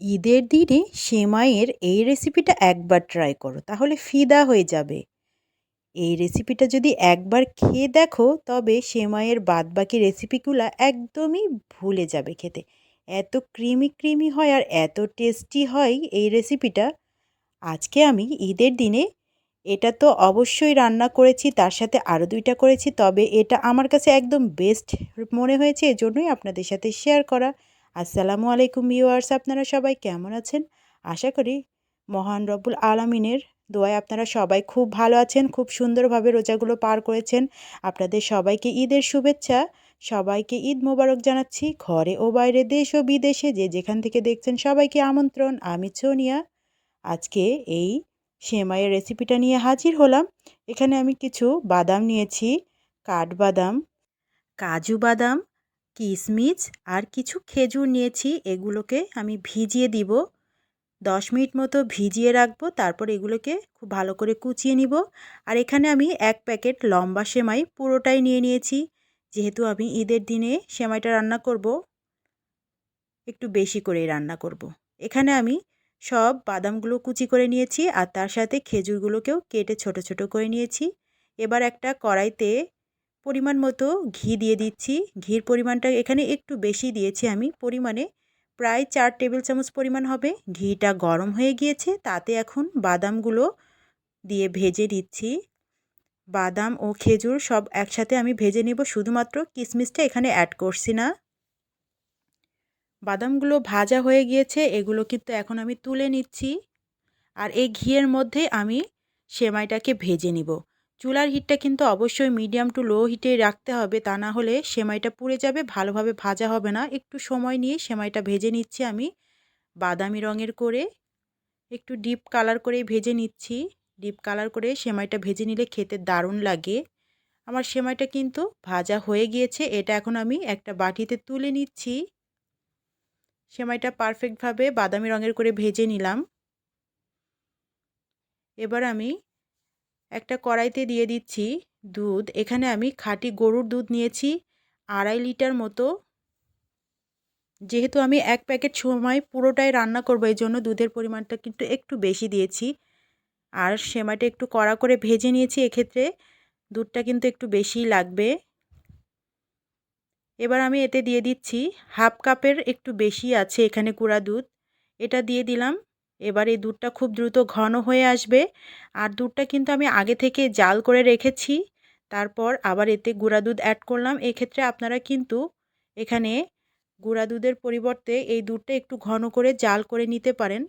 ঈদের দিনে সেমাইয়ের এই রেসিপিটা একবার ট্রাই করো, তাহলে ফিদা হয়ে যাবে। এই রেসিপিটা যদি একবার খেয়ে দেখো, তবে সেমাইয়ের বাদবাকি রেসিপিগুলো একদমই ভুলে যাবে খেতে। এত ক্রিমি ক্রিমি হয় আর এত টেস্টি হয় এই রেসিপিটা আজকে আমি ঈদের দিনে এটা তো অবশ্যই রান্না করেছি, তার সাথে আরও দুইটা করেছি, তবে এটা আমার কাছে একদম বেস্ট মনে হয়েছে, এজন্যই আপনাদের সাথে শেয়ার করা। আসসালামু আলাইকুম ভিউয়ার্স, আপনারা সবাই কেমন আছেন? আশা করি মহান রব্বুল আলমিনের দোয়ায় আপনারা সবাই খুব ভালো আছেন, খুব সুন্দরভাবে রোজাগুলো পার করেছেন। আপনাদের সবাইকে ঈদের শুভেচ্ছা, সবাইকে ঈদ মোবারক জানাচ্ছি। ঘরে ও বাইরে দেশ ও বিদেশে যে যেখান থেকে দেখছেন সবাইকে আমন্ত্রণ। আমি সোনিয়া। আজকে এই সেমাইয়ের রেসিপিটা নিয়ে হাজির হলাম। এখানে আমি কিছু বাদাম নিয়েছি, কাঠবাদাম, কাজু বাদাম কিশমিশ আর কিছু খেজুর নিয়েছি, এগুলোকে আমি ভিজিয়ে দিব। দশ মিনিট মতো ভিজিয়ে রাখব, তারপর এগুলোকে খুব ভালো করে কুচিয়ে নিব। আর এখানে আমি এক প্যাকেট লম্বা সেমাই পুরোটাই নিয়ে নিয়েছি। যেহেতু আমি ঈদের দিনে সেমাইটা রান্না করব, একটু বেশি করেই রান্না করব। এখানে আমি সব বাদামগুলো কুচি করে নিয়েছি আর তার সাথে খেজুরগুলোকেও কেটে ছোট ছোট করে নিয়েছি। এবার একটা কড়াইতে পরিমাণ মতো ঘি দিয়ে দিচ্ছি। ঘির পরিমাণটা এখানে একটু বেশি দিয়েছি আমি। পরিমাণে প্রায় চার টেবিল চামচ পরিমাণ হবে। ঘিটা গরম হয়ে গিয়েছে। তাতে এখন বাদামগুলো দিয়ে ভেজে দিচ্ছি বাদাম ও খেজুর সব একসাথে আমি ভেজে নেব। শুধুমাত্র কিশমিশটা এখানে অ্যাড করছি না। বাদামগুলো ভাজা হয়ে গিয়েছে। এগুলো কিন্তু এখন আমি তুলে নিচ্ছি। আর এই ঘিয়ের মধ্যে আমি সেমাইটাকে ভেজে নিব। চুলার হিটটা কিন্তু অবশ্যই মিডিয়াম টু লো হিটে রাখতে হবে, তা না হলে সেমাইটা পুড়ে যাবে, ভালোভাবে ভাজা হবে না। একটু সময় নিয়ে সেমাইটা ভেজে নিচ্ছি আমি, বাদামি রঙের করে। একটু ডিপ কালার করে ভেজে নিচ্ছি। ডিপ কালার করে সেমাইটা ভেজে নিলে খেতে দারুণ লাগে। আমার সেমাইটা কিন্তু ভাজা হয়ে গিয়েছে, এটা এখন আমি একটা বাটিতে তুলে নিচ্ছি। সেমাইটা পারফেক্টভাবে বাদামি রঙের করে ভেজে নিলাম। এবার আমি একটা কড়াইতে দিয়ে দিচ্ছি দুধ। এখানে আমি খাঁটি গরুর দুধ নিয়েছি, আড়াই লিটার মতো। যেহেতু আমি এক প্যাকেট সময় পুরোটাই রান্না করব, এই জন্য দুধের পরিমাণটা কিন্তু একটু বেশি দিয়েছি। আর সেমাইটা একটু কড়া করে ভেজে নিয়েছি, এক্ষেত্রে দুধটা কিন্তু একটু বেশিই লাগবে। এবার আমি এতে দিয়ে দিচ্ছি হাফ কাপের একটু বেশি আছে এখানে কুড়া দুধ। এটা দিয়ে দিলাম এবার এই দুধটা খুব দ্রুত ঘন হয়ে আসবে। আর দুধটা কিন্তু আমি আগে থেকে জাল করে রেখেছি। তারপর আবার এতে গুঁড়া দুধ অ্যাড করলাম। এক্ষেত্রে আপনারা কিন্তু এখানে গুঁড়া দুধের পরিবর্তে এই দুধটা একটু ঘন করে জাল করে নিতে পারেন।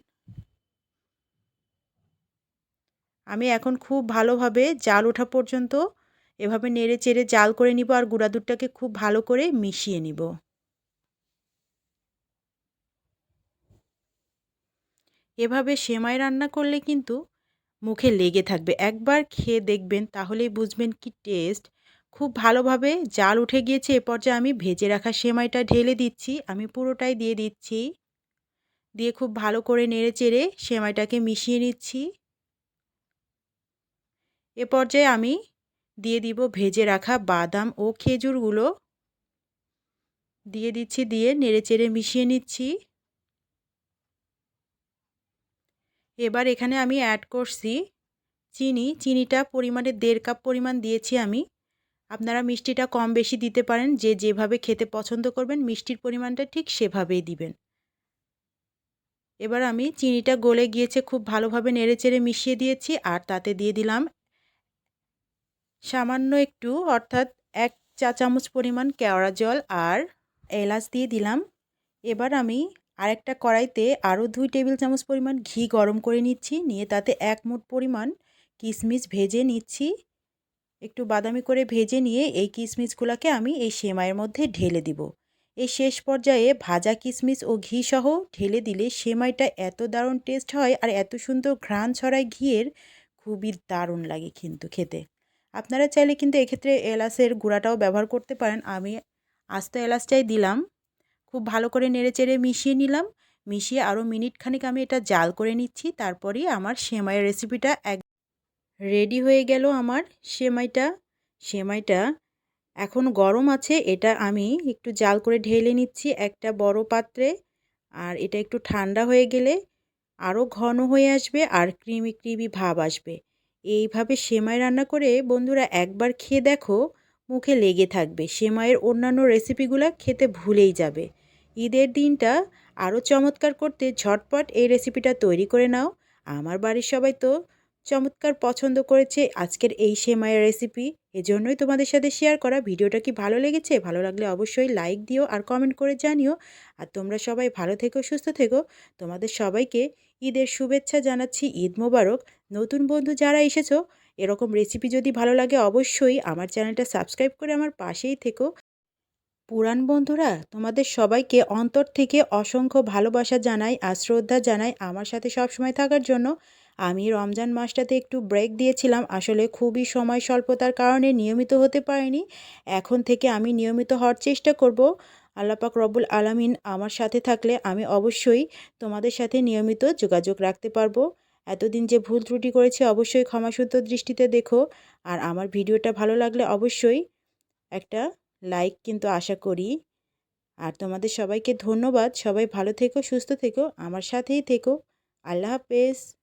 আমি এখন খুব ভালোভাবে জাল ওঠা পর্যন্ত এভাবে নেড়ে চেড়ে জাল করে নিব আর গুঁড়া দুধটাকে খুব ভালো করে মিশিয়ে নিব। এভাবে সেমাই রান্না করলে কিন্তু মুখে লেগে থাকবে। একবার খেয়ে দেখবেন, তাহলেই বুঝবেন কি টেস্ট খুব ভালোভাবে জাল উঠে গিয়েছে, এ পর্যায়ে আমি ভেজে রাখা সেমাইটা ঢেলে দিচ্ছি। আমি পুরোটাই দিয়ে দিচ্ছি। দিয়ে খুব ভালো করে নেড়ে চেড়ে সেমাইটাকে মিশিয়ে নিচ্ছি। এ পর্যায়ে আমি দিয়ে দিব ভেজে রাখা বাদাম ও খেজুরগুলো। দিয়ে দিচ্ছি, দিয়ে নেড়ে চেড়ে মিশিয়ে নিচ্ছি। এবার এখানে আমি অ্যাড করছি চিনি। চিনিটা পরিমাণে দেড় কাপ পরিমাণ দিয়েছি আমি। আপনারা মিষ্টিটা কম বেশি দিতে পারেন। যে যেভাবে খেতে পছন্দ করবেন, মিষ্টির পরিমাণটা ঠিক সেভাবেই দিবেন। এবার আমি চিনিটা গলে গিয়েছে, খুব ভালোভাবে নেড়ে চেড়ে মিশিয়ে দিয়েছি আর তাতে দিয়ে দিলাম সামান্য একটু, অর্থাৎ এক চা চামচ পরিমাণ কেওড়া জল আর এলাচ দিয়ে দিলাম। এবার আমি আরেকটা কড়াইতে আরও দুই টেবিল চামচ পরিমাণ ঘি গরম করে নিচ্ছি, নিয়ে তাতে এক মুঠ পরিমাণ কিশমিশ ভেজে নিচ্ছি। একটু বাদামি করে ভেজে নিয়ে এই কিশমিশগুলোকে আমি এই সেমাইয়ের মধ্যে ঢেলে দিব। এই শেষ পর্যায়ে ভাজা কিশমিশ ও ঘি সহ ঢেলে দিলে সেমাইটা এত দারুণ টেস্ট হয় আর এত সুন্দর ঘ্রাণ ছড়ায় ঘিয়ের, খুবই দারুণ লাগে কিন্তু খেতে। আপনারা চাইলে কিন্তু এক্ষেত্রে এলাচের গুঁড়াটাও ব্যবহার করতে পারেন। আমি আস্ত এলাচটাই দিলাম। খুব ভালো করে নেড়ে চেড়ে মিশিয়ে নিলাম। মিশিয়ে আরও মিনিট খানিক আমি এটা জাল করে নিচ্ছি। তারপরেই আমার সেমাইয়ের রেসিপিটা এক রেডি হয়ে গেল আমার সেমাইটা। সেমাইটা এখন গরম আছে, এটা আমি একটু জাল করে ঢেলে নিচ্ছি একটা বড় পাত্রে। আর এটা একটু ঠান্ডা হয়ে গেলে আরও ঘন হয়ে আসবে আর ক্রিমি ক্রিমি ভাব আসবে। এইভাবে সেমাই রান্না করে বন্ধুরা একবার খেয়ে দেখো। মুখে লেগে থাকবে। সেমাইয়ের অন্যান্য রেসিপিগুলো খেতে ভুলেই যাবে। ঈদের দিনটা আরও চমৎকার করতে ঝটপট এই রেসিপিটা তৈরি করে নাও। আমার বাড়ির সবাই তো চমৎকার পছন্দ করেছে আজকের এই সেমাইয়ের রেসিপি। এজন্যই তোমাদের সাথে শেয়ার করা। ভিডিওটা কি ভালো লেগেছে? ভালো লাগলে অবশ্যই লাইক দিও আর কমেন্ট করে জানিও। আর তোমরা সবাই ভালো থেকো, সুস্থ থেকো। তোমাদের সবাইকে ঈদের শুভেচ্ছা জানাচ্ছি। ঈদ মোবারক। নতুন বন্ধু যারা এসেছ এরকম রেসিপি যদি ভালো লাগে অবশ্যই আমার চ্যানেলটা সাবস্ক্রাইব করে আমার পাশেই থেকো। পুরাণ বন্ধুরা, তোমাদের সবাইকে অন্তর থেকে অসংখ্য ভালোবাসা জানাই আর শ্রদ্ধা জানাই আমার সাথে সবসময় থাকার জন্য। আমি রমজান মাসটাতে একটু ব্রেক দিয়েছিলাম, আসলে খুবই সময় স্বল্পতার কারণে নিয়মিত হতে পারিনি। এখন থেকে আমি নিয়মিত হওয়ার চেষ্টা করব। আল্লাপাক রব্বুল আলামিন আমার সাথে থাকলে আমি অবশ্যই তোমাদের সাথে নিয়মিত যোগাযোগ রাখতে পারব। এতদিন যে ভুল ত্রুটি করেছি, অবশ্যই ক্ষমাসূত্র দৃষ্টিতে দেখো। আর আমার ভিডিওটা ভালো লাগলে অবশ্যই একটা লাইক কিন্তু আশা করি। আর তোমাদের সবাইকে ধন্যবাদ। সবাই ভালো থেকো, সুস্থ থেকো। আমার সাথেই থেকো। আল্লাহ হাফেজ।